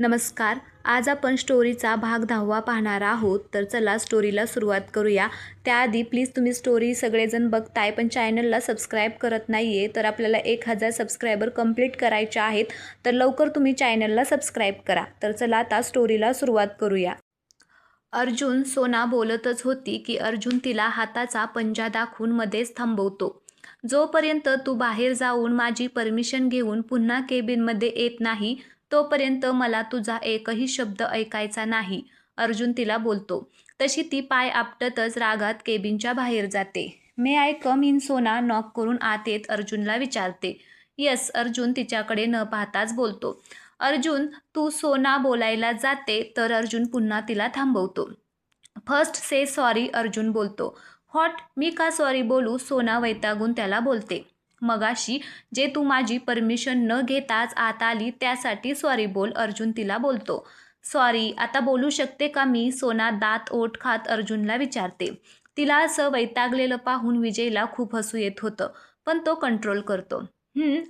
नमस्कार. आज आपण स्टोरीचा भाग दहावा पाहणार आहोत. तर चला स्टोरीला सुरुवात करूया. त्याआधी प्लीज तुम्ही स्टोरी सगळेजण बघताय पण चॅनलला सबस्क्राईब करत नाही आहे तर आपल्याला एक हजार सबस्क्रायबर कंप्लीट करायचे आहेत. तर लवकर तुम्ही चॅनलला सबस्क्राईब करा. तर चला आता स्टोरीला सुरुवात करूया. अर्जुन सोना बोलतच होती की अर्जुन तिला हाताचा पंजा दाखवून मध्येच थांबवतो. जोपर्यंत तू बाहेर जाऊन माझी परमिशन घेऊन पुन्हा केबिनमध्ये येत नाही तोपर्यंत मला तुझा एकही शब्द ऐकायचा नाही. अर्जुन तिला बोलतो. तशी ती पाय आपटतच रागात केबिनच्या बाहेर जाते. May I come in Sona? Knock करून आत येत अर्जुनला विचारते. यस अर्जुन तिच्याकडे न पाहताच बोलतो. अर्जुन तू सोना बोलायला जाते तर अर्जुन पुन्हा तिला थांबवतो. फर्स्ट से सॉरी अर्जुन बोलतो. हॉट मी का सॉरी बोलू? सोना वैतागून त्याला बोलते. मगाशी जे तू माझी परमिशन न घेताच आत आली त्यासाठी सॉरी बोल अर्जुन तिला बोलतो. सॉरी आता बोलू शकते का मी? सोना दात ओठ खात अर्जुनला विचारते. तिला असं वैतागलेलं पाहून विजयला खूप हसू येत होतं पण तो कंट्रोल करतो.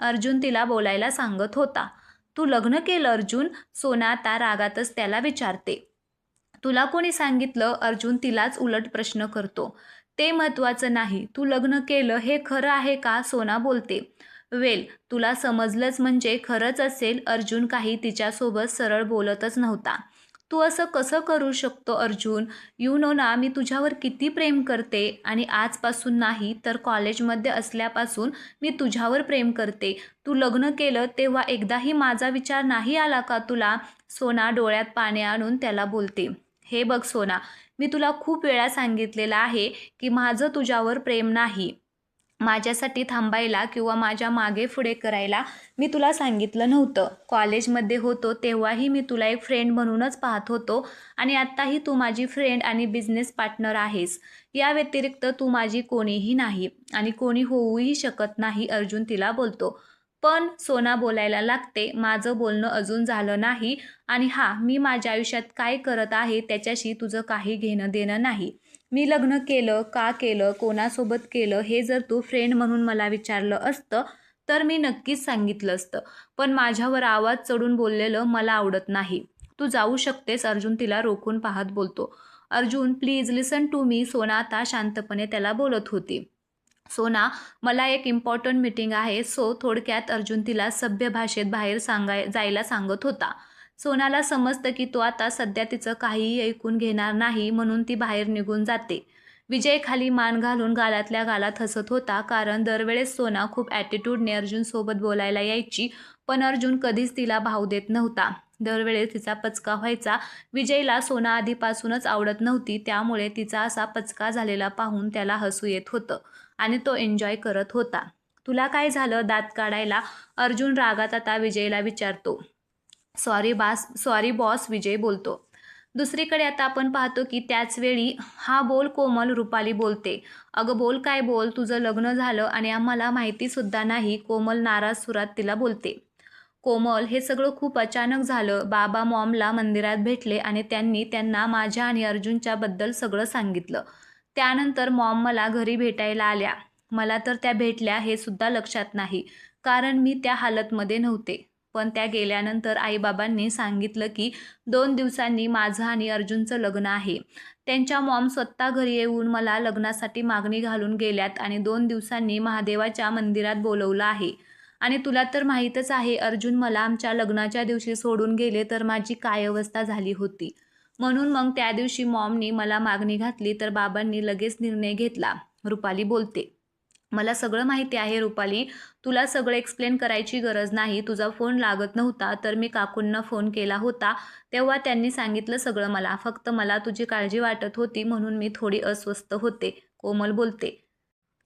अर्जुन तिला बोलायला सांगत होता. तू लग्न केलं अर्जुन? सोना आता रागातच त्याला विचारते. तुला कोणी सांगितलं? अर्जुन तिलाच उलट प्रश्न करतो. ते महत्त्वाचं नाही. तू लग्न केलं हे खरं आहे का? सोना बोलते. वेल तुला समजलंच म्हणजे खरंच असेल अर्जुन काही तिच्यासोबत सरळ बोलतच नव्हता. तू असं कसं करू शकतो अर्जुन? यू नो ना मी तुझ्यावर किती प्रेम करते आणि आजपासून नाही तर कॉलेजमध्ये असल्यापासून मी तुझ्यावर प्रेम करते. तू लग्न केलं तेव्हा एकदाही माझा विचार नाही आला का तुला? सोना डोळ्यात पाणी आणून त्याला बोलते. हे बघ सोना मी तुला खूप वेळा सांगितलेलं आहे की माझं तुझ्यावर प्रेम नाही. माझ्यासाठी थांबायला किंवा माझ्या मागे पुढे करायला मी तुला सांगितलं नव्हतं. कॉलेजमध्ये होतो तेव्हाही मी तुला एक फ्रेंड म्हणूनच पाहत होतो आणि आत्ताही तू माझी फ्रेंड आणि बिझनेस पार्टनर आहेस. या व्यतिरिक्त तू माझी कोणीही नाही आणि कोणी होऊही शकत नाही अर्जुन तिला बोलतो. पण सोना बोलायला लागते. माझं बोलणं अजून झालं नाही आणि हा मी माझ्या आयुष्यात काय करत आहे त्याच्याशी तुझं काही घेणं देणं नाही. मी लग्न केलं का केलं कोणासोबत केलं हे जर तू फ्रेंड म्हणून मला विचारलं असतं तर मी नक्कीच सांगितलं असतं. पण माझ्यावर आवाज चढून बोललेलं मला आवडत नाही. तू जाऊ शकतेस अर्जुन तिला रोखून पाहत बोलतो. Arjun please listen to me Sona आता शांतपणे त्याला बोलत होती. सोना मला एक इम्पॉर्टंट मीटिंग आहे. सो थोडक्यात अर्जुन तिला सभ्य भाषेत बाहेर सांगाय जायला सांगत होता. सोनाला समजतं की तो आता सध्या तिचं काहीही ऐकून घेणार नाही म्हणून ती बाहेर निघून जाते. विजय खाली मान घालून गालातल्या गालात हसत होता. कारण दरवेळेस सोना खूप ॲटिट्यूडने अर्जुनसोबत बोलायला यायची. पण अर्जुन कधीच तिला भाव देत नव्हता. दरवेळेस तिचा पचका व्हायचा. विजयला सोना आधीपासूनच आवडत नव्हती. त्यामुळे तिचा असा पचका झालेला पाहून त्याला हसू येत होतं. आणि तो एन्जॉय करत होता. तुला काय झालं? दात काढायला अर्जुन रागात आता विजयला विचारतो. Sorry boss sorry boss Vijay बोलतो. दुसरीकडे आता आपण पाहतो की त्याच वेळी हा बोल कोमल रुपाली बोलते. अगं बोल काय बोल? तुझं लग्न झालं आणि आम्हाला माहितीसुद्धा नाही. कोमल नाराज सुरात तिला बोलते. कोमल हे सगळं खूप अचानक झालं. बाबा मॉमला मंदिरात भेटले आणि त्यांनी त्यांना माझ्या आणि अर्जुनच्याबद्दल सगळं सांगितलं. त्यानंतर मॉम मला घरी भेटायला आल्या. मला तर त्या भेटल्या हे सुद्धा लक्षात नाही कारण मी त्या हालतमध्ये नव्हते. पण त्या गेल्यानंतर आईबाबांनी सांगितलं की दोन दिवसांनी माझं आणि अर्जुनचं लग्न आहे. त्यांच्या मॉम स्वतः घरी येऊन मला लग्नासाठी मागणी घालून गेल्यात आणि दोन दिवसांनी महादेवाच्या मंदिरात बोलवलं आहे. आणि तुला तर माहीतच आहे अर्जुन मला आमच्या लग्नाच्या दिवशी सोडून गेले तर माझी काय अवस्था झाली होती. म्हणून मग त्या दिवशी मॉमनी मला मागणी घातली तर बाबांनी लगेच निर्णय घेतला. रुपाली बोलते मला सगळं माहिती आहे रुपाली. तुला सगळं एक्सप्लेन करायची गरज नाही. तुझा फोन लागत नव्हता तर मी काकूंना फोन केला होता. तेव्हा त्यांनी सांगितलं सगळं मला. फक्त मला तुझी काळजी वाटत होती म्हणून मी थोडी अस्वस्थ होते कोमल बोलते.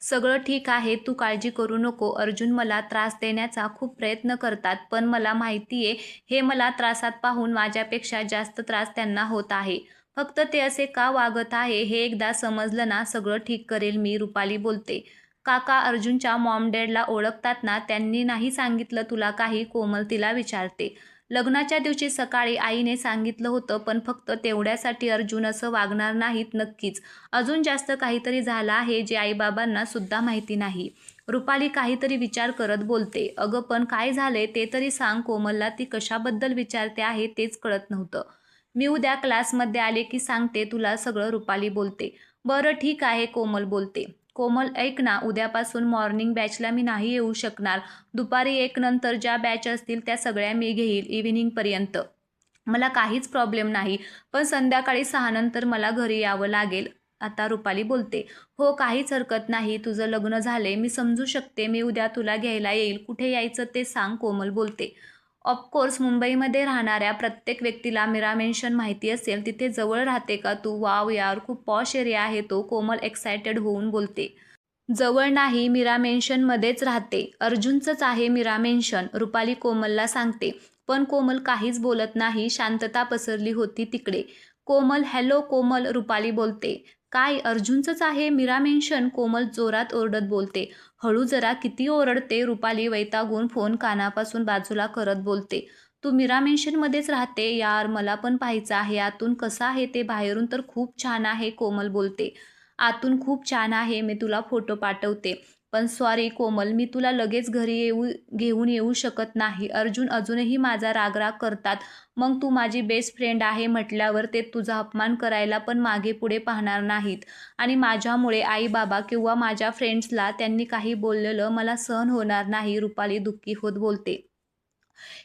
सगळं ठीक आहे तू काळजी करू नको. अर्जुन मला त्रास देण्याचा खूप प्रयत्न करतात पण मला माहिती आहे हे मला त्रासात पाहून माझ्यापेक्षा जास्त त्रास त्यांना होत आहे. फक्त ते असे का वागत आहे हे एकदा समजलं ना सगळं ठीक करेल मी रुपाली बोलते. काका अर्जुनच्या मॉम डॅडला ओळखतात ना त्यांनी नाही सांगितलं तुला काही? कोमल तिला विचारते. लग्नाच्या दिवशी सकाळी आईने सांगितलं होतं पण फक्त तेवढ्यासाठी अर्जुन असं वागणार नाहीत नक्कीच. अजून जास्त काहीतरी झालं आहे जे आईबाबांना सुद्धा माहिती नाही. रुपाली काहीतरी विचार करत बोलते. अगं पण काय झाले ते तरी सांग कोमलला ती कशाबद्दल विचारते आहे तेच कळत नव्हतं. मी उद्या क्लासमध्ये आले की सांगते तुला सगळं रुपाली बोलते. बरं ठीक आहे कोमल बोलते. कोमल ऐक ना उद्यापासून मॉर्निंग बॅचला मी नाही येऊ शकणार. दुपारी एक नंतर ज्या बॅच असतील त्या सगळ्या मी घेईल इव्हिनिंगपर्यंत मला काहीच प्रॉब्लेम नाही पण संध्याकाळी सहानंतर मला घरी यावं लागेल. आता रुपाली बोलते हो काहीच हरकत नाही तुझं लग्न झाले मी समजू शकते मी उद्या तुला घ्यायला येईल. कुठे यायचं ते सांग कोमल बोलते. ऑफकोर्स मुंबईमध्ये राहणाऱ्या प्रत्येक व्यक्तीला मीरा मेन्शन माहिती असेल. तिथे जवळ राहते का? तू वाव यार खूप पॉश एरिया आहे. तो कोमल एक्सायटेड होऊन बोलते. जवळ नाही मीरा मेन्शनमध्येच राहते. अर्जुनचंच आहे मीरा मेन्शन रुपाली कोमलला सांगते. पण कोमल काहीच बोलत नाही. शांतता पसरली होती तिकडे. कोमल हॅलो कोमल रुपाली बोलते. काय अर्जुनचंच आहे? मीरा मेन्शन कोमल जोरात ओरडत बोलते. हळू जरा किती ओरडते? रुपाली वैतागून फोन कानापासून बाजूला करत बोलते. तू मीरा मेन्शनमध्येच राहते? यार मला पण पाहायचं आहे. आतून कसं आहे ते? बाहेरून तर खूप छान आहे कोमल बोलते. आतून खूप छान आहे मी तुला फोटो पाठवते. पण सॉरी कोमल मी तुला लगेच घरी येऊ घेऊन येऊ शकत नाही. अर्जुन अजूनही माझा रागराग करतात. मग तू माझी बेस्ट फ्रेंड आहे म्हटल्यावर ते तुझा अपमान करायला पण मागे पुढे पाहणार नाहीत. आणि माझ्यामुळे आई बाबा किंवा माझ्या फ्रेंड्सला त्यांनी काही बोललेलं मला सहन होणार नाही रुपाली दुःखी होत बोलते.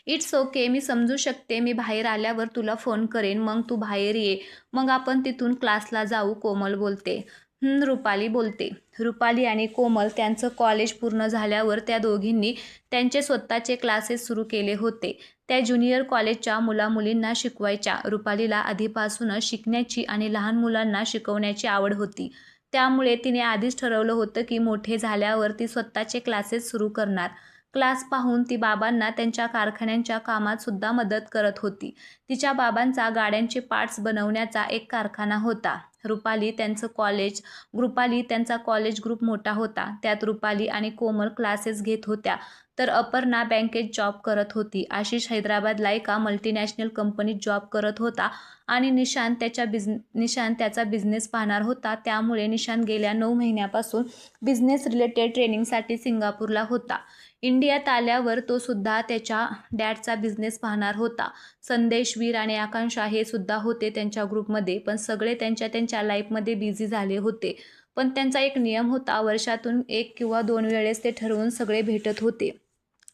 इट्स ओके मी समजू शकते मी बाहेर आल्यावर तुला फोन करेन मग तू बाहेर ये. मग आपण तिथून क्लासला जाऊ कोमल बोलते. रुपाली बोलते. रुपाली आणि कोमल त्यांचं कॉलेज पूर्ण झाल्यावर त्या दोघींनी त्यांचे स्वतःचे क्लासेस सुरू केले होते. त्या ज्युनियर कॉलेजच्या मुलामुलींना शिकवायच्या. रुपालीला आधीपासूनच शिकण्याची आणि लहान मुलांना शिकवण्याची आवड होती. त्यामुळे तिने आधीच ठरवलं होतं की मोठे झाल्यावर ती स्वतःचे क्लासेस सुरू करणार. क्लास पाहून ती बाबांना त्यांच्या कारखान्यांच्या कामात सुद्धा मदत करत होती. तिच्या बाबांचा गाड्यांचे पार्ट्स बनवण्याचा एक कारखाना होता. रुपाली त्यांचं कॉलेज रुपाली त्यांचा कॉलेज ग्रुप मोठा होता. त्यात रुपाली आणि कोमल क्लासेस घेत होत्या. तर अपर्णा बँकेत जॉब करत होती. आशिष हैदराबादला एका मल्टीनॅशनल कंपनीत जॉब करत होता आणि निशांत त्याच्या बिझ निशांत त्याचा बिझनेस पाहणार होता. त्यामुळे निशांत गेल्या नऊ महिन्यापासून बिझनेस रिलेटेड ट्रेनिंगसाठी सिंगापूरला होता. इंडियात आल्यावर तो सुद्धा त्याच्या डॅडचा बिझनेस पाहणार होता. संदेश वीर आणि आकांक्षा हे सुद्धा होते त्यांच्या ग्रुपमध्ये पण सगळे त्यांच्या त्यांच्या लाईफमध्ये बिझी झाले होते. पण त्यांचा एक नियम होता वर्षातून एक किंवा दोन वेळेस ते ठरवून सगळे भेटत होते.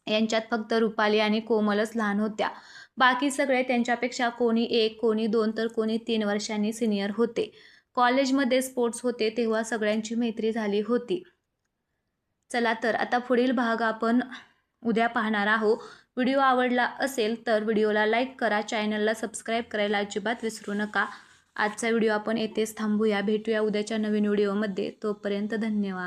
यांच्यात फक्त रुपाली आणि कोमलच लहान होत्या. बाकी सगळे त्यांच्यापेक्षा कोणी एक कोणी दोन तर कोणी तीन वर्षांनी सिनियर होते. कॉलेजमध्ये स्पोर्ट्स होते तेव्हा सगळ्यांची मैत्री झाली होती. चला तर आता पुढील भाग आपण उद्या पाहणार आहोत. व्हिडिओ आवडला असेल तर व्हिडिओला लाईक करा चॅनलला सबस्क्राईब करायला अजिबात विसरू नका. आजचा व्हिडिओ आपण येथेच थांबूया. भेटूया उद्याच्या नवीन व्हिडिओमध्ये. तोपर्यंत धन्यवाद.